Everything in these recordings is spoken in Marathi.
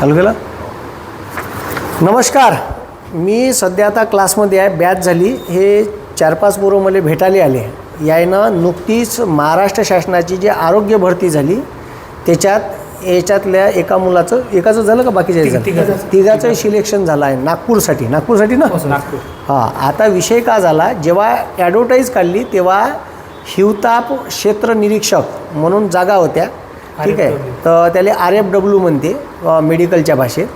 चालू केलं? नमस्कार. मी सध्या आता क्लासमध्ये आहे. बॅच झाली. हे चार पाच पोरं मला भेटायला आले. यायनं नुकतीच महाराष्ट्र शासनाची जी आरोग्य भरती झाली त्याच्यात याच्यातल्या एका मुलाचं एकाचं झालं का बाकीच्या तिघ- तिघाचं. तिघाचं. सिलेक्शन झालं आहे. नागपूरसाठी. नागपूरसाठी ना? नागपूर. हां. आता विषय का झाला? जेव्हा ॲडव्हर्टाईज काढली तेव्हा हिवताप क्षेत्र निरीक्षक म्हणून जागा होत्या. ठीक आहे. तर त्याला आर एफ डब्ल्यू म्हणते मेडिकलच्या भाषेत.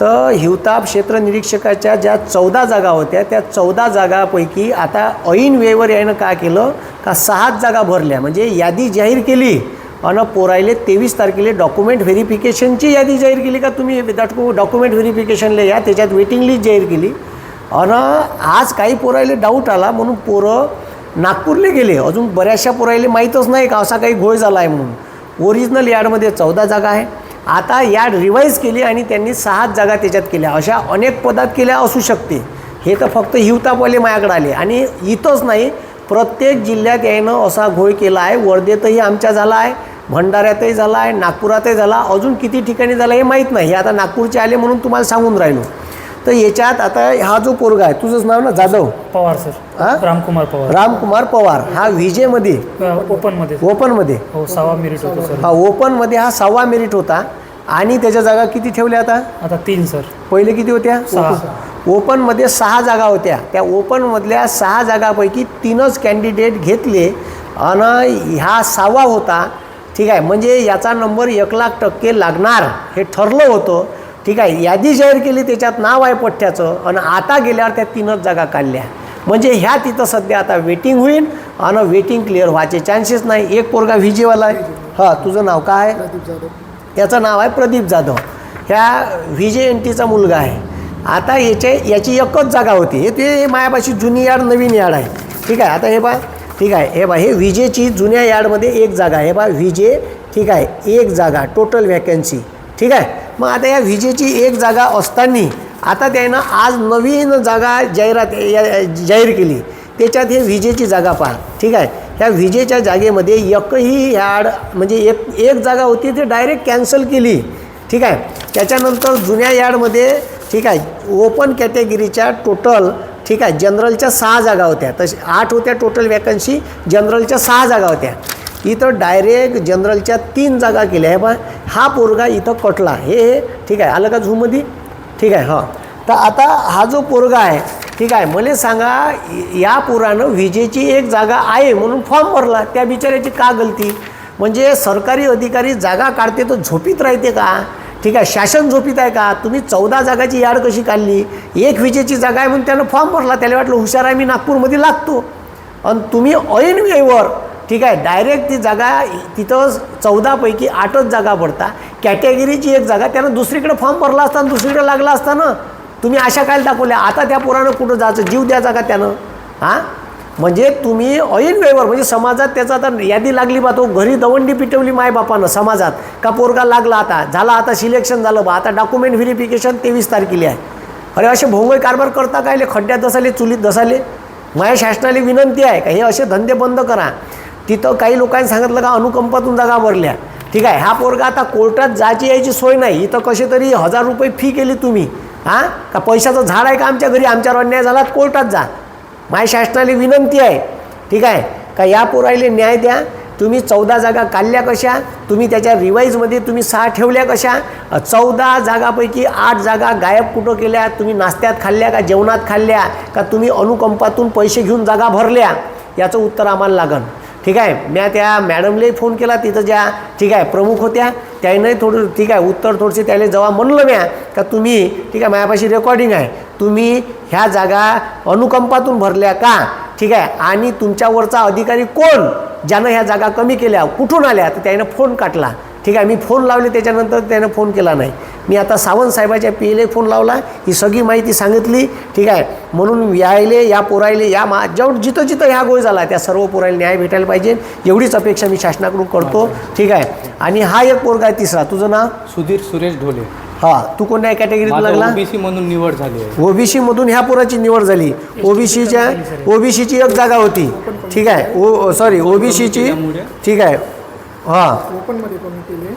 तर हिवताप क्षेत्र निरीक्षकाच्या ज्या चौदा जागा होत्या त्या चौदा जागापैकी आता ऐन वेळेवर यानं काय केलं? का सहाच जागा भरल्या? म्हणजे यादी जाहीर केली. अन पोरायले तेवीस तारखेला डॉक्युमेंट व्हेरिफिकेशनची यादी जाहीर केली का तुम्ही? डॉक्युमेंट व्हेरिफिकेशनला या त्याच्यात वेटिंग लिस्ट जाहीर केली. अन आज काही पोरायले डाऊट आला म्हणून पोरं नागपूरला गेले. अजून बऱ्याचशा पोरायले माहीतच नाही का असा काही घोळ झाला आहे म्हणून. ओरिजिनल यार्डमध्ये चौदा जागा आहे. आता यार्ड रिवाईज केली आणि त्यांनी सहाच जागा त्याच्यात केल्या. अशा अनेक पदात केल्या असू शकते. हे तर फक्त हिवतापवाले माझ्याकडे आले. आणि इथंच नाही प्रत्येक जिल्ह्यात यायनं असा घोळ केला आहे. वर्धेतही आमच्या झाला आहे भंडाऱ्यातही झाला आहे नागपुरातही झाला. अजून किती ठिकाणी झाला हे माहीत नाही. हे आता नागपूरचे आले म्हणून तुम्हाला सांगून राहिलो. तर याच्यात आता हा जो पोरगा आहे तुझंच नाव ना? जाधव? पवार हा? सर रामकुमार पवार. रामकुमार पवार. हा विजेमध्ये? ओपनमध्ये ओपनमध्ये? हो सहावा मेरिट होतो सर. हा ओपनमध्ये हा सहावा मेरिट होता. आणि त्याच्या जागा किती ठेवल्या आता? आता तीन सर. पहिले किती होत्या? सहा. ओपनमध्ये सहा जागा होत्या. त्या ओपनमधल्या सहा जागापैकी तीनच कॅन्डिडेट घेतले. आणि ह्या सहावा होता. ठीक आहे म्हणजे याचा नंबर एक लाख टक्के लागणार हे ठरलं होतं. ठीक आहे यादी जाहीर केली त्याच्यात नाव आहे पठ्ठ्याचं आणि आता गेल्यावर त्या तीनच जागा काढल्या. म्हणजे ह्या तिथं सध्या आता वेटिंग होईल आणि वेटिंग क्लिअर व्हायचे चान्सेस नाही. एक पोरगा व्हिजेवाला आहे. हां तुझं नाव काय आहे? याचं नाव आहे प्रदीप जाधव. ह्या व्ही जे एन टीचा मुलगा आहे. आता याचे याची एकच जागा होती. हे ते मायापाशी जुनी यार्ड नवीन यार्ड आहे. ठीक आहे आता हे बा ठीक आहे हे बा हे विजेची जुन्या यार्डमध्ये एक जागा आहे. हे बा विजे ठीक आहे एक जागा टोटल व्हॅकन्सी ठीक आहे? मग आता या विजेची एक जागा असताना आता त्यानं आज नवीन जागा जाहिरात या- जाहीर केली. त्याच्यात हे विजेची जागा पहा. ठीक आहे? ह्या विजेच्या जागेमध्ये एकही ॲड म्हणजे एक एक जागा होती ती डायरेक्ट कॅन्सल केली. ठीक आहे? त्याच्यानंतर जुन्या यार्डमध्ये ठीक आहे ओपन कॅटेगरीच्या टोटल ठीक आहे जनरलच्या सहा जागा होत्या. तसे आठ होत्या टोटल वॅकन्सी जनरलच्या सहा जागा होत्या. इथं डायरेक्ट जनरलच्या तीन जागा केल्या आहे बा हा पोरगा इथं कटला. हे हे ठीक आहे. आलं का झूमध्ये ठीक आहे हां. तर आता हा जो पोरगा आहे ठीक आहे मला सांगा या पोरानं विजेची एक जागा आहे म्हणून फॉर्म भरला. त्या बिचाऱ्याची का गलती? म्हणजे सरकारी अधिकारी जागा काढते तर झोपीत राहते का? ठीक आहे शासन झोपीत आहे का? तुम्ही चौदा जागाची याड कशी काढली? एक विजेची जागा आहे म्हणून त्यानं फॉर्म भरला. त्याला वाटलं हुशार आहे मी नागपूरमध्ये लागतो. आणि तुम्ही ऐन ठीक आहे डायरेक्ट ती जागा तिथं चौदापैकी आठच जागा पडता कॅटेगरीची एक जागा त्यानं दुसरीकडे फॉर्म भरला असता आणि दुसरीकडे लागला असता ना तुम्ही अशा काय दाखवल्या. आता त्या पोरानं कुठं जायचं? जीव द्या जागा त्यानं. हां? म्हणजे तुम्ही ऐन वेळेवर म्हणजे समाजात त्याचा आता यादी लागली बा तो घरी दवंडी पिटवली मायबापानं समाजात. का पोरगा लागला आता? झाला आता सिलेक्शन झालं बा. आता डॉक्युमेंट व्हेरिफिकेशन तेवीस तारखेली आहे. अरे असे भोंगळ कारभार करता कायले? खड्ड्यात दसाले चुलीत दसाले? माझ्या शासनाला विनंती आहे का? हे असे धंदे बंद करा. तिथं काही लोकांनी सांगितलं का अनुकंपातून जागा भरल्या. ठीक आहे हा पोरगा आता कोर्टात जायची यायची सोय नाही. इथं कसे तरी हजार रुपये फी केली तुम्ही. हां? का पैशाचं झाड आहे का आमच्या घरी? आमच्यावर अन्याय झाला कोर्टात जा. माय शासनाला विनंती आहे. ठीक आहे? का या पोरायले न्याय द्या. तुम्ही चौदा जागा काढल्या कशा? तुम्ही त्याच्या रिवाईजमध्ये तुम्ही सहा ठेवल्या कशा? चौदा जागापैकी आठ जागा गायब कुठं केल्या? तुम्ही नाश्त्यात खाल्ल्या का जेवणात खाल्ल्या? का तुम्ही अनुकंपातून पैसे घेऊन जागा भरल्या? याचं उत्तर आम्हाला लागन. ठीक आहे म्या त्या मॅडमलाही फोन केला तिथं ज्या ठीक आहे प्रमुख होत्या त्यानंही थोडं ठीक आहे उत्तर थोडसे त्याला जेव्हा म्हणलं म्या का तुम्ही ठीक आहे माझ्यापाशी रेकॉर्डिंग आहे. तुम्ही ह्या जागा अनुकंपातून भरल्या का? ठीक आहे आणि तुमच्यावरचा अधिकारी कोण? ज्यानं ह्या जागा कमी केल्या कुठून आल्या? तर त्यानं फोन काटला. ठीक आहे मी फोन लावले त्याच्यानंतर त्यानं फोन केला नाही. मी आता सावंत साहेबाच्या पी एल फोन लावला ही सगळी माहिती सांगितली ठीक आहे. म्हणून यायले या पोरायले या मा जेवढ जिथं जिथं ह्या गोळ झाला त्या सर्व पोरायला न्याय भेटायला पाहिजे. एवढीच अपेक्षा मी शासनाकडून करतो ठीक आहे. आणि हा एक पोरगा आहे तिसरा तुझं नाव? सुधीर सुरेश ढोले. हां तू कोणत्या कॅटेगरीत लागला? ओबीसी मधून निवड झाली ओबीसी मधून ह्या पोराची निवड झाली. ओबीसीच्या ओबीसीची एक जागा होती ठीक आहे. ओ सॉरी ओबीसीची ठीक आहे. हां.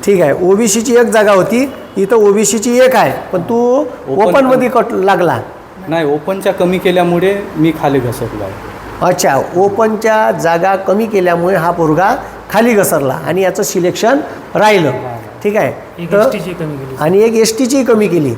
ठीक आहे. ओबीसीची एक जागा होती. इथं ओबीसीची एक आहे. पण तू Open ओपनमध्ये कट लागला. नाही ओपनच्या कमी केल्यामुळे मी खाली घसरलो आहे. अच्छा. ओपनच्या जागा कमी केल्यामुळे हा पोरगा खाली घसरला आणि याचं सिलेक्शन राहिलं. ठीक आहे? तर आणि एक एस टीची कमी केली.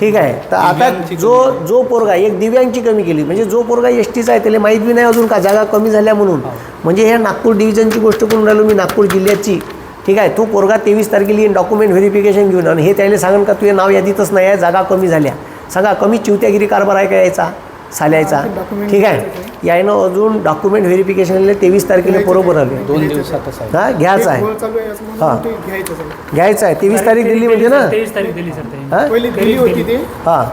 ठीक आहे? तर आता जो जो पोरगा एक दिव्यांगची कमी केली. म्हणजे जो पोरगा एस टीचा आहे त्याला माहीत बी नाही अजून का जागा कमी झाल्या म्हणून. म्हणजे ह्या नागपूर डिव्हिजनची गोष्ट करून राहिलो मी नागपूर जिल्ह्याची. ठीक आहे? तो पोरगा तेवीस तारखेला येईन डॉक्युमेंट व्हेरिफिकेशन घेऊन. आणि हे त्याला सांगन का तुझे नाव यादीतच नाही आहे जागा कमी झाल्या. सांगा कमी चिवत्यागिरी कारभार आहे का यायचा साल्याचा ठीक आहे? यायनं अजून डॉक्युमेंट व्हेरिफिकेशनला तेवीस तारखेला बरोबर आले दोन दिवसातच आहे. हा घ्यायचं आहे. हा. घ्यायचं आहे. तेवीस तारीख दिली म्हणजे ना? तेवीस तारीख दिली सर त्यांनी हा? पहिली दिली होती ते. हां.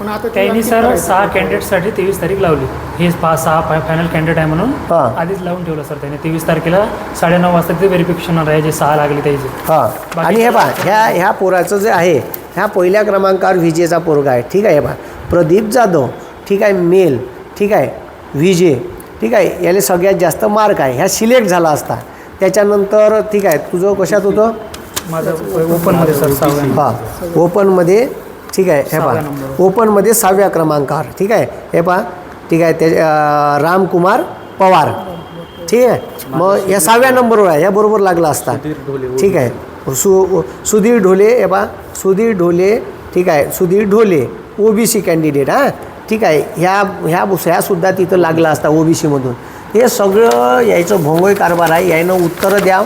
पण आता ते त्यांनी सर. सहा कॅन्डिडेटसाठी तेवीस तारीख लावली. हे पाच सहा फाय फायनल कॅन्डिडेट आहे म्हणून हा. आधीच लावून ठेवलं सर त्यांनी. तेवीस तारखेला साडेनऊ वाजता ते व्हेरिफिकेशन आहे जे सहा लागले त्याचे. हां. आणि हे पहा ह्या ह्या पोराचं जे आहे ह्या पहिल्या क्रमांकावर विजेचा पोरगा आहे. ठीक आहे हे पहा. प्रदीप जाधव. ठीक आहे मेल ठीक आहे विजे ठीक आहे याला सगळ्यात जास्त मार्क आहे ह्या सिलेक्ट झाला असता त्याच्यानंतर ठीक आहे तुझं कशात होतं माझं ओपनमध्ये सर हां ओपनमध्ये ठीक आहे हे पहा. ओपनमध्ये सहाव्या क्रमांकावर ठीक आहे हे पहा ठीक आहे ते अं, रामकुमार पवार ठीक आहे मग या सहाव्या नंबरवर आहे या बरोबर लागला असता ठीक आहे सु सुधीर ढोले हे पहा सुधीर ढोले ठीक आहे सुधीर ढोले ओबीसी कॅन्डिडेट हां ठीक आहे ह्या ह्या ह्यासुद्धा तिथं लागला असता ओबीसीमधून. हे सगळं यायचं भोंगोई कारभार आहे यायनं उत्तरं द्या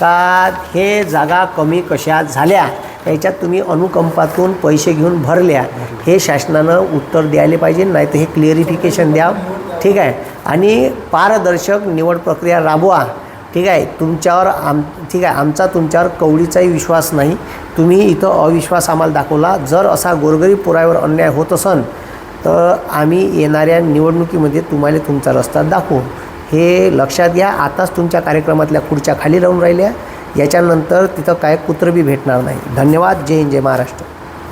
का हे जागा कमी कशा झाल्या? याच्यात तुम्ही अनुकंपातून पैसे घेऊन भरल्या. हे शासनानं उत्तर द्यायला पाहिजे नाही तर हे क्लिअरिफिकेशन द्या ठीक आहे? आणि पारदर्शक निवड प्रक्रिया राबवा. ठीक आहे? तुमच्यावर आम ठीक आहे आमचा तुमच्यावर कवडीचाही विश्वास नाही. तुम्ही इथं अविश्वास आम्हाला दाखवला. जर असा गोरगरीब पुराव्यावर अन्याय होत असन तर आम्ही येणाऱ्या निवडणुकीमध्ये तुम्हाला तुमचा रस्ता दाखवू. हे लक्षात घ्या आताच तुमच्या कार्यक्रमातल्या खुर्च्या खाली राहून राहिल्या. याच्यानंतर तिथं काय कुत्रं बी भेटणार नाही. धन्यवाद. जय हिंद जय महाराष्ट्र.